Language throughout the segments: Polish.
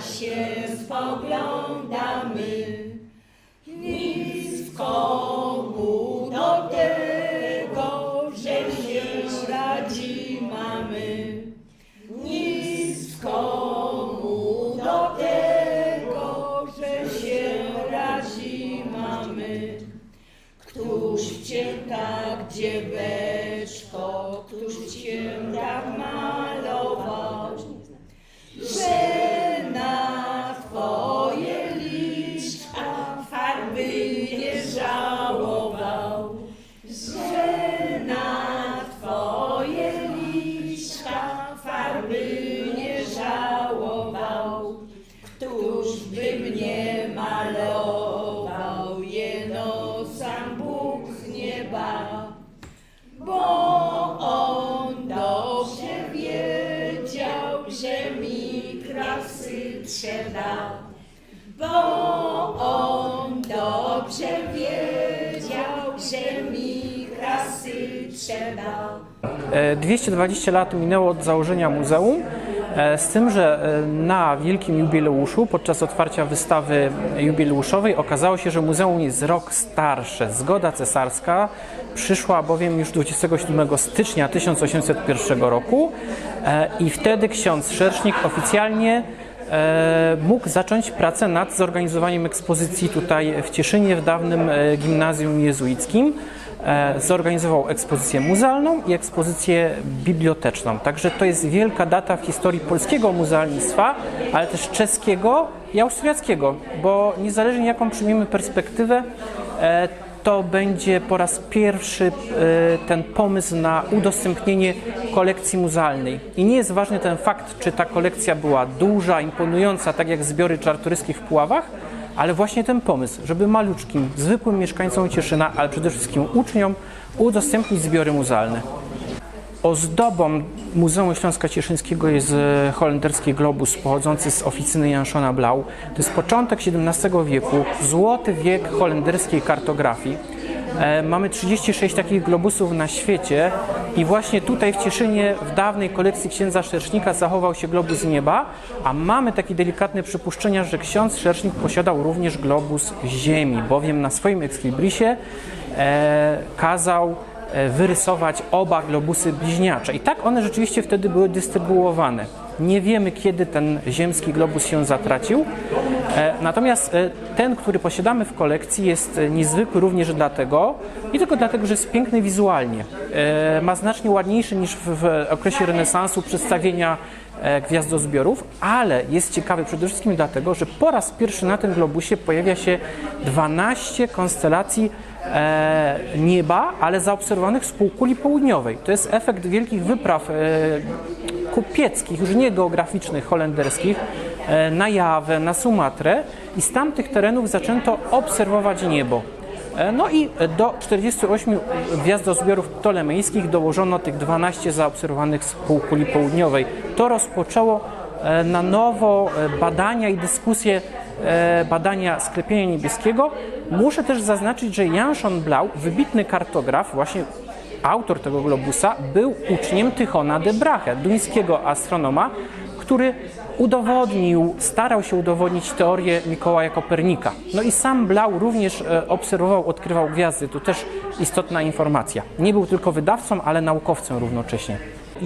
się spoglądamy. Nisko mu 220 lat minęło od założenia muzeum, e, z tym, że e, na wielkim jubileuszu, podczas otwarcia wystawy jubileuszowej, okazało się, że muzeum jest rok starsze. Zgoda cesarska przyszła bowiem już 27 stycznia 1801 roku e, i wtedy ksiądz Szersznik oficjalnie e, mógł zacząć pracę nad zorganizowaniem ekspozycji tutaj w Cieszynie, w dawnym e, gimnazjum jezuickim. E, Zorganizował ekspozycję muzealną i ekspozycję biblioteczną. Także to jest wielka data w historii polskiego muzealnictwa, ale też czeskiego i austriackiego, bo niezależnie jaką przyjmiemy perspektywę, e, to będzie po raz pierwszy e, ten pomysł na udostępnienie kolekcji muzealnej. I nie jest ważny ten fakt, czy ta kolekcja była duża, imponująca, tak jak zbiory czartoryskie w Puławach, ale właśnie ten pomysł, żeby maluczkim, zwykłym mieszkańcom Cieszyna, ale przede wszystkim uczniom udostępnić zbiory muzealne. Ozdobą Muzeum Śląska Cieszyńskiego jest e, holenderski globus pochodzący z oficyny Janszona Blau. To jest początek XVII wieku, złoty wiek holenderskiej kartografii. E, Mamy 36 takich globusów na świecie i właśnie tutaj w Cieszynie w dawnej kolekcji księdza Szersznika zachował się globus nieba, a mamy takie delikatne przypuszczenia, że ksiądz Szersznik posiadał również globus ziemi, bowiem na swoim ekslibrisie e, kazał e, wyrysować oba globusy bliźniacze. I tak one rzeczywiście wtedy były dystrybuowane. Nie wiemy, kiedy ten ziemski globus się zatracił. E, Natomiast e, ten, który posiadamy w kolekcji, jest e, niezwykły również dlatego, nie tylko dlatego, że jest piękny wizualnie. Ma znacznie ładniejszy niż w, okresie renesansu przedstawienia gwiazdozbiorów, ale jest ciekawy przede wszystkim dlatego, że po raz pierwszy na tym globusie pojawia się 12 konstelacji nieba, ale zaobserwowanych z półkuli południowej. To jest efekt wielkich wypraw kupieckich, już nie geograficznych, holenderskich, e, na Jawę, na Sumatrę i z tamtych terenów zaczęto obserwować niebo. E, No i do 48 gwiazdozbiorów ptolemejskich dołożono tych 12 zaobserwowanych z półkuli południowej. To rozpoczęło e, na nowo badania i dyskusje badania sklepienia niebieskiego. Muszę też zaznaczyć, że Jan Blau, wybitny kartograf, właśnie autor tego globusa, był uczniem Tychona de Brahe, duńskiego astronoma, który udowodnił, starał się udowodnić teorię Mikołaja Kopernika. No i sam Blau również e, obserwował, odkrywał gwiazdy. To też istotna informacja. Nie był tylko wydawcą, ale naukowcem równocześnie.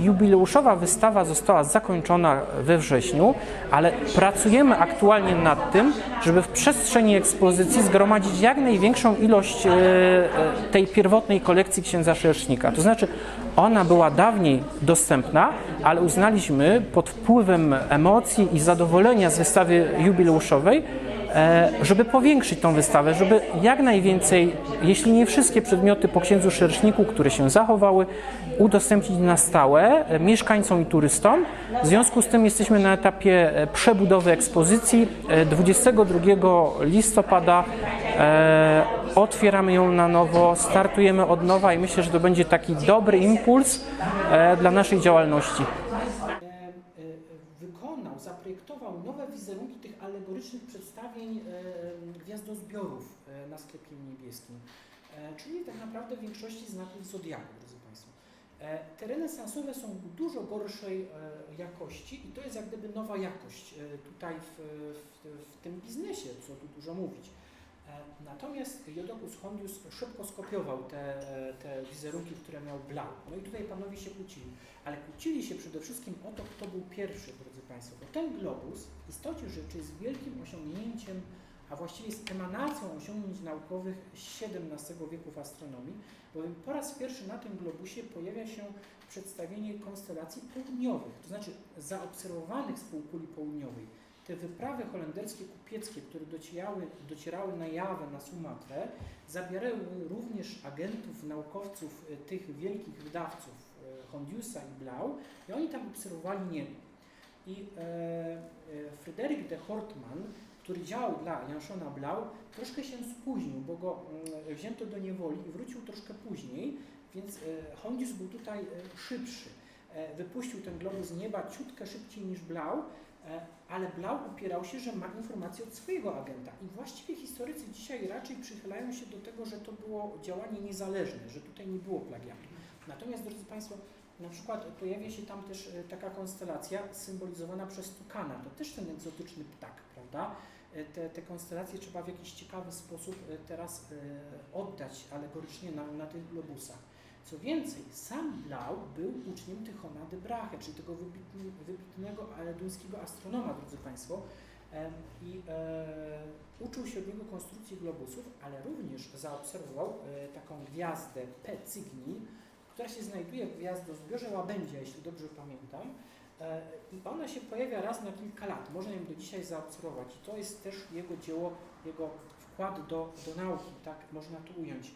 Jubileuszowa wystawa została zakończona we wrześniu, ale pracujemy aktualnie nad tym, żeby w przestrzeni ekspozycji zgromadzić jak największą ilość e, e, tej pierwotnej kolekcji księdza Szersznika. To znaczy, ona była dawniej dostępna, ale uznaliśmy pod wpływem emocji i zadowolenia z wystawy jubileuszowej, żeby powiększyć tą wystawę, żeby jak najwięcej, jeśli nie wszystkie przedmioty po księdzu Szerszniku, które się zachowały, udostępnić na stałe e, mieszkańcom i turystom. W związku z tym jesteśmy na etapie e, przebudowy ekspozycji. E, 22 listopada e, otwieramy ją na nowo, startujemy od nowa i myślę, że to będzie taki dobry impuls e, dla naszej działalności. wykonał, zaprojektował nowe wizerunki tych alegorycznych przedstawień e, gwiazdozbiorów e, na sklepie niebieskim. E, Czyli tak naprawdę w większości znaków zodiaku, drodzy Państwo. E, Te renesansowe są dużo gorszej jakości i to jest jak gdyby nowa jakość tutaj w, w, w tym biznesie, co tu dużo mówić. E, Natomiast Jodocus Hondius szybko skopiował te, e, te wizerunki, które miał Blau. No i tutaj panowie się kłócili. Ale kłócili się przede wszystkim o to, kto był pierwszy, drodzy Państwo. Bo ten globus w istocie rzeczy jest wielkim osiągnięciem, a właściwie jest emanacją osiągnięć naukowych XVII wieku w astronomii, bowiem po raz pierwszy na tym globusie pojawia się przedstawienie konstelacji południowych, to znaczy zaobserwowanych z półkuli południowej. Te wyprawy holenderskie kupieckie, które docierały, docierały na Jawę, na Sumatrę, zabierały również agentów, naukowców, y, tych wielkich wydawców y, Hondiusa i Blau i oni tam obserwowali niebo. I e, e, Fryderyk de Hortman, który działał dla Janszona Blau, troszkę się spóźnił, bo go mm, wzięto do niewoli i wrócił troszkę później, więc e, Hondius był tutaj e, szybszy. E, Wypuścił ten globus z nieba ciutkę szybciej niż Blau, e, ale Blau upierał się, że ma informacje od swojego agenta. I właściwie historycy dzisiaj raczej przychylają się do tego, że to było działanie niezależne, że tutaj nie było plagiatu. Natomiast, drodzy Państwo, na przykład pojawia się tam też e, taka konstelacja symbolizowana przez tukana. To też ten egzotyczny ptak, prawda? E, Te, te konstelacje trzeba w jakiś ciekawy sposób e, teraz e, oddać alegorycznie na, na tych globusach. Co więcej, sam Blau był uczniem Tychona de Brahe, czyli tego wybitnego duńskiego astronoma, drodzy Państwo. I e, uczył się od niego konstrukcji globusów, ale również zaobserwował e, taką gwiazdę P Cygni, która się znajduje w gwiazdozbiorze Łabędzia, jeśli dobrze pamiętam. E, I ona się pojawia raz na kilka lat. Można ją do dzisiaj zaobserwować. I to jest też jego dzieło, jego wkład do, do nauki, tak można to ująć.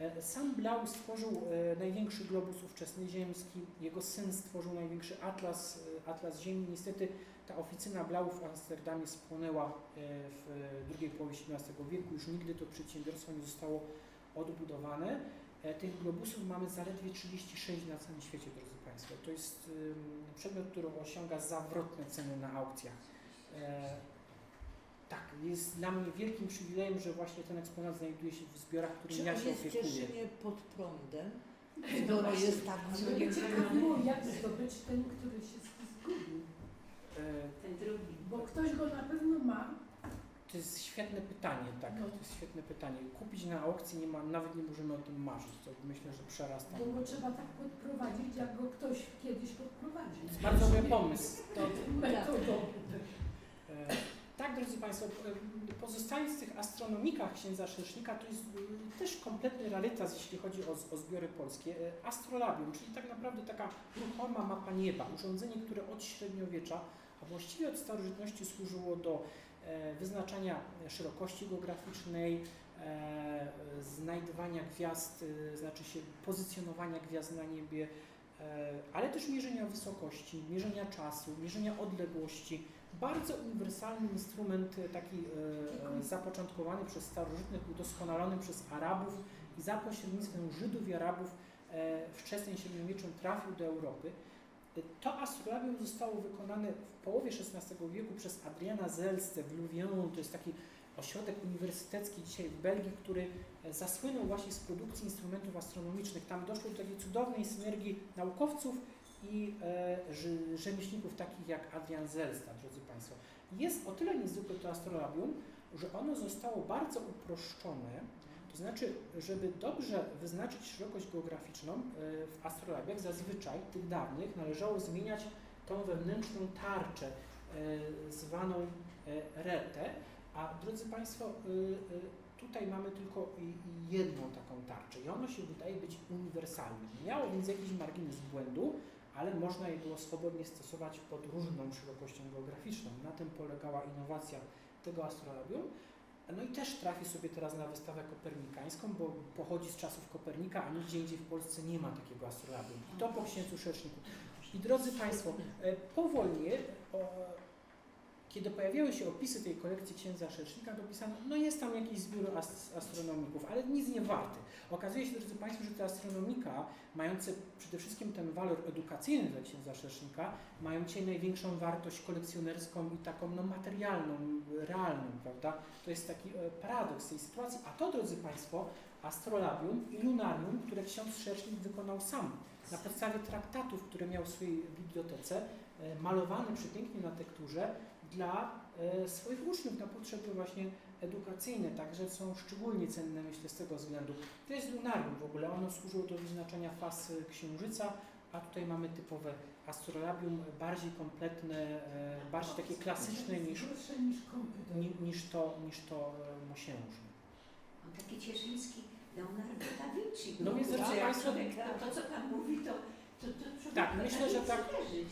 E, Sam Blau stworzył e, największy globus ówczesny ziemski, jego syn stworzył największy atlas, e, atlas Ziemi. Niestety ta oficyna Blau w Amsterdamie spłonęła w drugiej połowie XVII wieku. Już nigdy to przedsiębiorstwo nie zostało odbudowane. Tych globusów mamy zaledwie 36 na całym świecie, drodzy Państwo. To jest przedmiot, który osiąga zawrotne ceny na aukcjach. Tak, jest dla mnie wielkim przywilejem, że właśnie ten eksponat znajduje się w zbiorach, którym Czy ja on się jest w opiekuję. Cieszynie pod prądem? No Skoro właśnie. jest tak mnie ciekawiło, jak zdobyć ten, który się zgubił. E, Ten drugi. Bo ktoś go na pewno ma. To jest świetne pytanie, tak, No. to jest świetne pytanie. Kupić na aukcji nie ma, nawet nie możemy o tym marzyć, to myślę, że przerasta. Bo go trzeba tak podprowadzić, jak go ktoś kiedyś podprowadził. To jest bardzo dobry pomysł. To, Metodą. E, Tak, drodzy Państwo, pozostając w tych astronomikach księdza Szersznika, to jest e, też kompletny rarytas, jeśli chodzi o, o zbiory polskie. E, Astrolabium, czyli tak naprawdę taka ruchoma mapa nieba, urządzenie, które od średniowiecza, a właściwie od starożytności służyło do e, wyznaczania szerokości geograficznej, e, znajdywania gwiazd, e, znaczy się pozycjonowania gwiazd na niebie, e, ale też mierzenia wysokości, mierzenia czasu, mierzenia odległości. Bardzo uniwersalny instrument, e, taki e, zapoczątkowany przez starożytnych, udoskonalony przez Arabów i za pośrednictwem Żydów i Arabów e, wczesnym średniowieczem trafił do Europy. To astrolabium zostało wykonane w połowie XVI wieku przez Adriana Zelsce w Louvain. To jest taki ośrodek uniwersytecki dzisiaj w Belgii, który zasłynął właśnie z produkcji instrumentów astronomicznych. Tam doszło do takiej cudownej synergii naukowców i e, rzemieślników takich jak Adrian Zelsta, drodzy Państwo. Jest o tyle niezwykłe to astrolabium, że ono zostało bardzo uproszczone, to znaczy, żeby dobrze wyznaczyć szerokość geograficzną e, w astrolabiach zazwyczaj tych dawnych należało zmieniać tą wewnętrzną tarczę e, zwaną e, retę, a drodzy Państwo, y, y, tutaj mamy tylko jedną taką tarczę i ono się wydaje być uniwersalne. Miało więc jakiś margines błędu, ale można je było swobodnie stosować pod różną szerokością geograficzną. Na tym polegała innowacja tego astrolabium. No i też trafi sobie teraz na wystawę kopernikańską, bo pochodzi z czasów Kopernika, a nigdzie indziej w Polsce nie ma takiego astrolabium. I to po księdzu Szerszniku. I drodzy Państwo, e, powoli, o, kiedy pojawiały się opisy tej kolekcji księdza Szersznika, dopisano, no jest tam jakiś zbiór ast- astronomików, ale nic nie warty. Okazuje się, drodzy Państwo, że te astronomika, mające przede wszystkim ten walor edukacyjny dla księdza Szersznika, mają dzisiaj największą wartość kolekcjonerską i taką no, materialną, realną, prawda? To jest taki e, paradoks tej sytuacji. A to, drodzy Państwo, astrolabium i lunarium, które ksiądz Szersznik wykonał sam na podstawie traktatów, które miał w swojej bibliotece, e, malowany przepięknie na tekturze dla e, swoich uczniów na potrzeby właśnie edukacyjne, także są szczególnie cenne, myślę, z tego względu. To jest lunarium w ogóle, ono służyło do wyznaczania faz e, księżyca, a tutaj mamy typowe astrolabium, bardziej kompletne, e, bardziej takie klasyczne niż, niż to, niż to mosiężne. On taki cieszyński Leonardo da Vinci. No więc, ja to, to co Pan mówi, to, to, to człowiek Tak, myślę, że tak,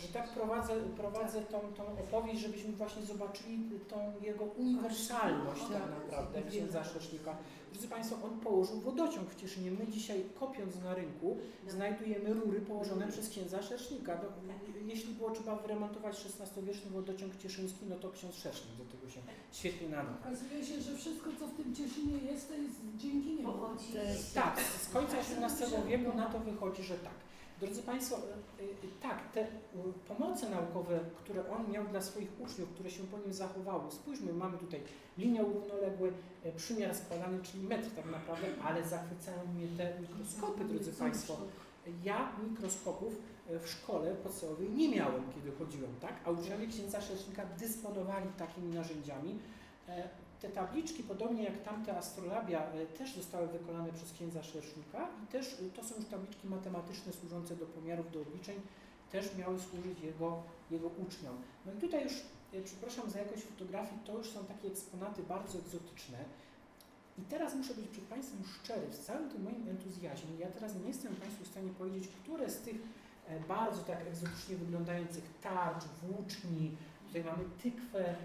że tak prowadzę, prowadzę tą, tą opowieść, żebyśmy właśnie zobaczyli tą jego uniwersalność tak naprawdę księdza Szersznika. Drodzy Państwo, on położył wodociąg w Cieszynie. My dzisiaj kopiąc na rynku znajdujemy rury położone przez księdza Szersznika. No, jeśli było trzeba wyremontować XVI-wieczny wodociąg cieszyński, no to ksiądz Szersznik do tego się świetnie nadał. Okazuje się, że wszystko, co w tym Cieszynie jest, to jest dzięki niemu. Tak, z końca XVII wieku na to wychodzi, że tak. Drodzy Państwo, y, y, tak, te y, pomoce naukowe, które on miał dla swoich uczniów, które się po nim zachowały, spójrzmy, mamy tutaj linie równoległe, przymiar spalany, czyli metr tak naprawdę, ale zachwycają mnie te mikroskopy, drodzy Państwo. Ja mikroskopów w szkole podstawowej nie miałem, kiedy chodziłem, tak? A uczniowie księdza Szersznika dysponowali takimi narzędziami. Te tabliczki, podobnie jak tamte astrolabia, e, też zostały wykonane przez księdza Szersznika i też e, to są już tabliczki matematyczne służące do pomiarów, do obliczeń, też miały służyć jego, jego uczniom. No i tutaj już, e, przepraszam za jakość fotografii, to już są takie eksponaty bardzo egzotyczne. I teraz muszę być przed Państwem szczery, w całym tym moim entuzjazmie, ja teraz nie jestem Państwu w stanie powiedzieć, które z tych bardzo tak egzotycznie wyglądających tarcz, włóczni, tutaj mamy tykwę, e,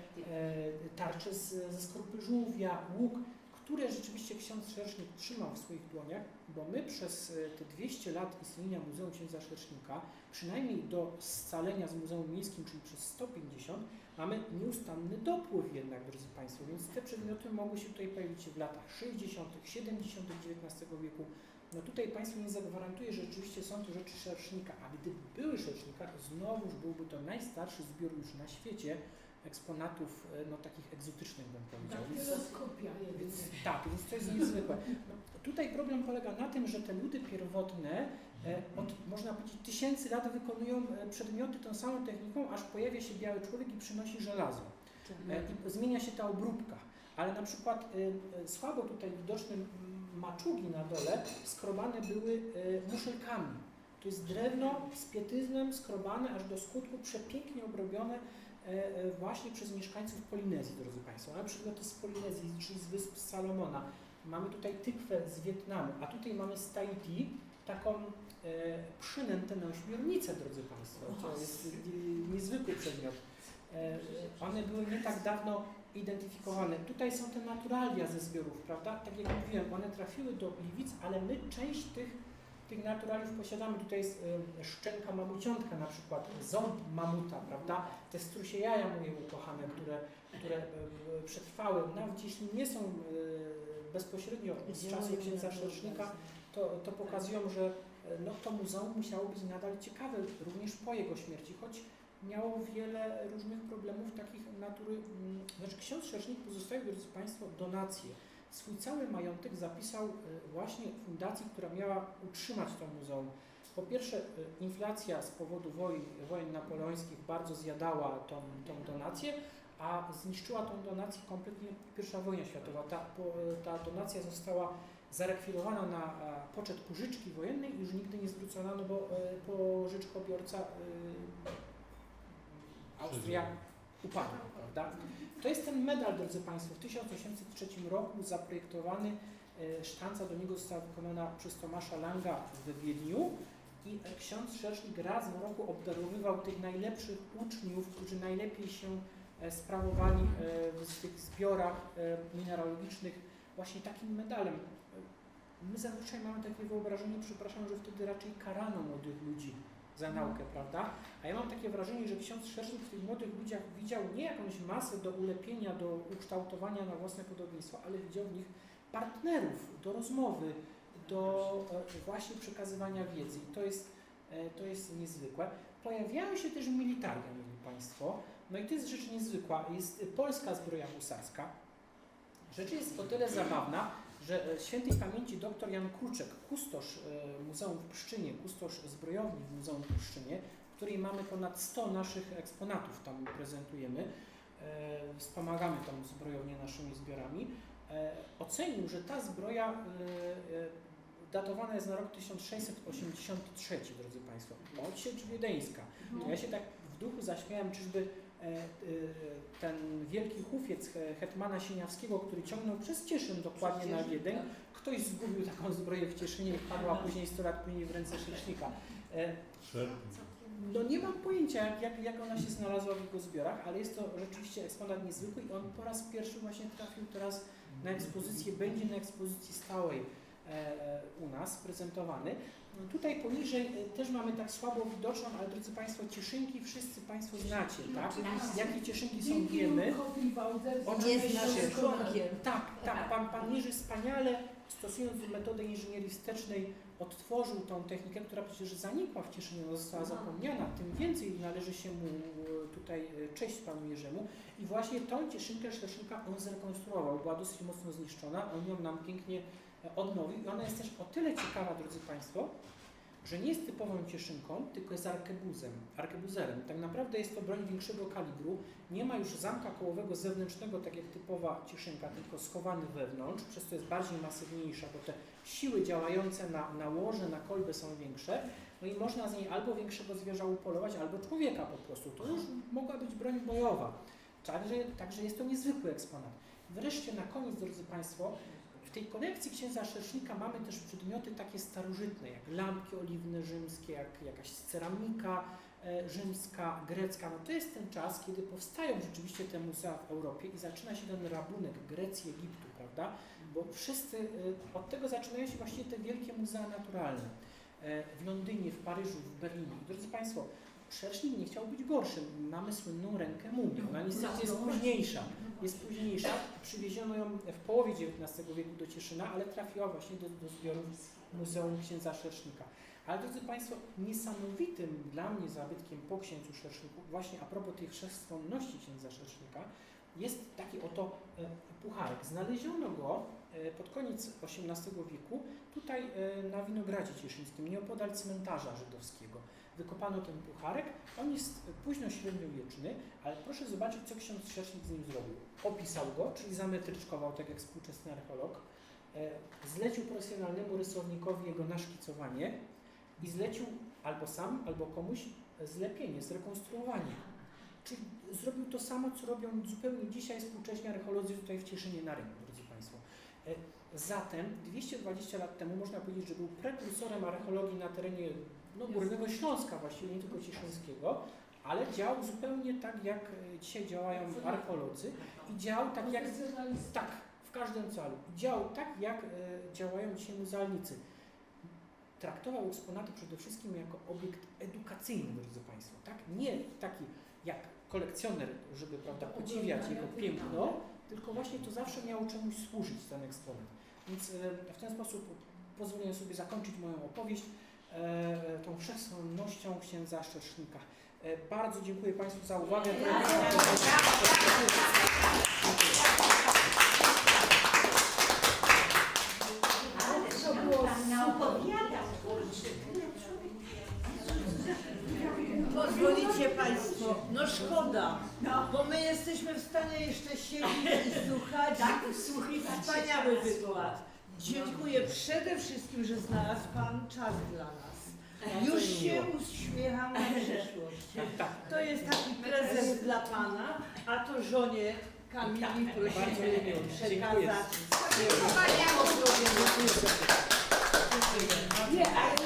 tarcze z, ze skorupy żółwia, łuk, które rzeczywiście ksiądz Szersznik trzymał w swoich dłoniach, bo my przez e, te 200 lat istnienia Muzeum Księdza Szersznika, przynajmniej do scalenia z Muzeum Miejskim, czyli przez 150, mamy nieustanny dopływ jednak, drodzy Państwo, więc te przedmioty mogły się tutaj pojawić w latach 60., 70. XIX wieku. No tutaj Państwu nie zagwarantuję, że rzeczywiście są to rzeczy Szersznika, a gdyby były Szersznika, znowuż byłby to najstarszy zbiór już na świecie eksponatów, e, no takich egzotycznych bym powiedział. Więc- Daktyloskopia więc, jedynie. tak, więc to jest niezwykłe. No, tutaj problem polega na tym, że te ludy pierwotne e, od, można powiedzieć, tysięcy lat wykonują e, przedmioty tą samą techniką, aż pojawia się biały człowiek i przynosi żelazo. E, I zmienia się ta obróbka. Ale na przykład słabo tutaj widoczne m, maczugi na dole skrobane były e, muszelkami. To jest drewno z pietyzmem skrobane aż do skutku, przepięknie obrobione e, e, właśnie przez mieszkańców Polinezji, drodzy Państwo. Mamy przedmioty z Polinezji, czyli z wysp Salomona. Mamy tutaj tykwę z Wietnamu, a tutaj mamy z Tahiti taką przynętę na ośmiornicę, drodzy Państwo. To jest niezwykły przedmiot. One były nie tak dawno identyfikowane. Tutaj są te naturalia ze zbiorów, prawda? Tak jak mówiłem, one trafiły do Gliwic, ale my część tych, tych naturaliów posiadamy. Tutaj jest e, szczęka mamuciątka na przykład, ząb mamuta, prawda? Te strusie jaja moje ukochane, które, które e, przetrwały, nawet jeśli nie są bezpośrednio z czasu księdza Szersznika, to, to pokazują, że no, to muzeum musiało być nadal ciekawe również po jego śmierci, choć miało wiele różnych problemów takich natury. mm, Znaczy ksiądz Szersznik pozostawił, drodzy Państwo, donacje. Swój cały majątek zapisał e, właśnie fundacji, która miała utrzymać to muzeum. Po pierwsze, e, inflacja z powodu wojen, wojen napoleońskich bardzo zjadała tą, tą donację, a zniszczyła tą donację kompletnie I wojna światowa. Ta, ta donacja została zarekwirowana na e, poczet pożyczki wojennej i już nigdy nie zwrócona, no bo pożyczkobiorca Austria upadła, prawda? To jest ten medal, drodzy Państwo, w 1803 roku zaprojektowany, e, sztanca do niego została wykonana przez Tomasza Langa w Wiedniu i e, ksiądz Szersznik raz w roku obdarowywał tych najlepszych uczniów, którzy najlepiej się e, sprawowali w tych zbiorach mineralogicznych właśnie takim medalem. My zazwyczaj mamy takie wyobrażenie, przepraszam, że wtedy raczej karano młodych ludzi za naukę, prawda? A ja mam takie wrażenie, że ksiądz Szersznik w tych młodych ludziach widział nie jakąś masę do ulepienia, do ukształtowania na własne podobieństwo, ale widział w nich partnerów do rozmowy, do e, właśnie przekazywania wiedzy. I to jest, e, to jest niezwykłe. Pojawiają się też militaria, mieli Państwo. No i to jest rzecz niezwykła. Jest polska zbroja husarska. Rzecz jest o tyle zabawna, że e, świętej pamięci dr Jan Kruczek, kustosz e, Muzeum w Pszczynie, kustosz zbrojowni w Muzeum w Pszczynie, w której mamy ponad 100 naszych eksponatów tam prezentujemy, e, wspomagamy tą zbrojownię naszymi zbiorami, ocenił, że ta zbroja datowana jest na rok 1683, drodzy Państwo, odsiecz wiedeńska. To ja się tak w duchu zaśmiałem, czyżby ten wielki hufiec he- hetmana Sieniawskiego, który ciągnął przez Cieszyn dokładnie na Wiedeń, ktoś zgubił taką zbroję w Cieszynie i wpadła później 100 lat później w ręce Szersznika. E, no nie mam pojęcia, jak, jak, ona się znalazła w jego zbiorach, ale jest to rzeczywiście eksponat niezwykły i on po raz pierwszy właśnie trafił teraz na ekspozycję, będzie na ekspozycji stałej e, e, u nas prezentowany. No tutaj poniżej e, też mamy tak słabo widoczną, ale drodzy Państwo, cieszynki wszyscy Państwo znacie, tak? Jakie cieszynki są, wiemy. Oczywiście. członkiem. Tak, tak. Pan, pan Jerzy wspaniale, stosując metodę inżynierii wstecznej, odtworzył tą technikę, która przecież zanikła w Cieszynie, ona została zapomniana. Tym więcej należy się mu e, tutaj e, cześć panu Jerzemu. I właśnie tą cieszynkę Szerszynka on zrekonstruował. Była dosyć mocno zniszczona, on ją nam pięknie odnowił. I ona jest też o tyle ciekawa, drodzy Państwo, że nie jest typową cieszynką, tylko jest arkebuzem, arkebuzerem. Tak naprawdę jest to broń większego kalibru, nie ma już zamka kołowego zewnętrznego, tak jak typowa cieszynka, tylko schowany wewnątrz, przez co jest bardziej masywniejsza, bo te siły działające na, na łoże, na kolbę są większe, no i można z niej albo większego zwierza upolować, albo człowieka po prostu. To już mogła być broń bojowa. Także, także jest to niezwykły eksponat. Wreszcie na koniec, drodzy Państwo, w tej kolekcji księdza Szersznika mamy też przedmioty takie starożytne, jak lampki oliwne rzymskie, jak jakaś ceramika e, rzymska, grecka. No to jest ten czas, kiedy powstają rzeczywiście te muzea w Europie i zaczyna się ten rabunek Grecji, Egiptu, prawda? Bo wszyscy, e, od tego zaczynają się właściwie te wielkie muzea naturalne. E, w Londynie, w Paryżu, w Berlinie. Drodzy Państwo, Szersznik nie chciał być gorszym. Mamy słynną rękę mumii. Ona niestety jest późniejsza jest późniejsza. Przywieziono ją w połowie XIX wieku do Cieszyna, ale trafiła właśnie do, do zbiorów Muzeum Księdza Szersznika. Ale drodzy Państwo, niesamowitym dla mnie zabytkiem po księdzu Szerszniku, właśnie a propos tej wszechstronności księdza Szersznika, jest taki oto e, pucharek. Znaleziono go e, pod koniec XVIII wieku tutaj e, na Winogradzie Cieszyńskim, nieopodal cmentarza żydowskiego. Wykopano ten pucharek. On jest późno średniowieczny, ale proszę zobaczyć, co ksiądz Szersznik z nim zrobił. Opisał go, czyli zametryczkował, tak jak współczesny archeolog. E, Zlecił profesjonalnemu rysownikowi jego naszkicowanie i zlecił albo sam, albo komuś zlepienie, zrekonstruowanie. Czyli zrobił to samo, co robią zupełnie dzisiaj współcześni archeolodzy tutaj w Cieszynie na rynku, drodzy Państwo. E, Zatem 220 lat temu można powiedzieć, że był prekursorem archeologii na terenie no, Górnego Śląska, właściwie nie tylko Cieszyńskiego, ale działał zupełnie tak, jak e, dzisiaj działają archeolodzy i działał tak, jak tak, w każdym celu. Działał tak, jak e, działają dzisiaj muzealnicy. Traktował eksponaty przede wszystkim jako obiekt edukacyjny, drodzy Państwo. Tak? Nie taki jak kolekcjoner, żeby prawda, podziwiać jego piękno, tylko właśnie to zawsze miało czemuś służyć, ten eksponat. Więc e, w ten sposób pozwolę sobie zakończyć moją opowieść tą wszechstronnością księdza Szersznika. E, bardzo dziękuję Państwu za uwagę. Pozwolicie Państwo, no szkoda, bo my jesteśmy w stanie jeszcze siedzieć i słuchać. Tak, Wspaniały wykład. Dziękuję przede wszystkim, że znalazł Pan czas dla nas. Już się uśmiecham na przyszłość. To jest taki prezent dla Pana, a to żonie Kamili Bardzo prosimy przekazać. Wspaniałe Nie, a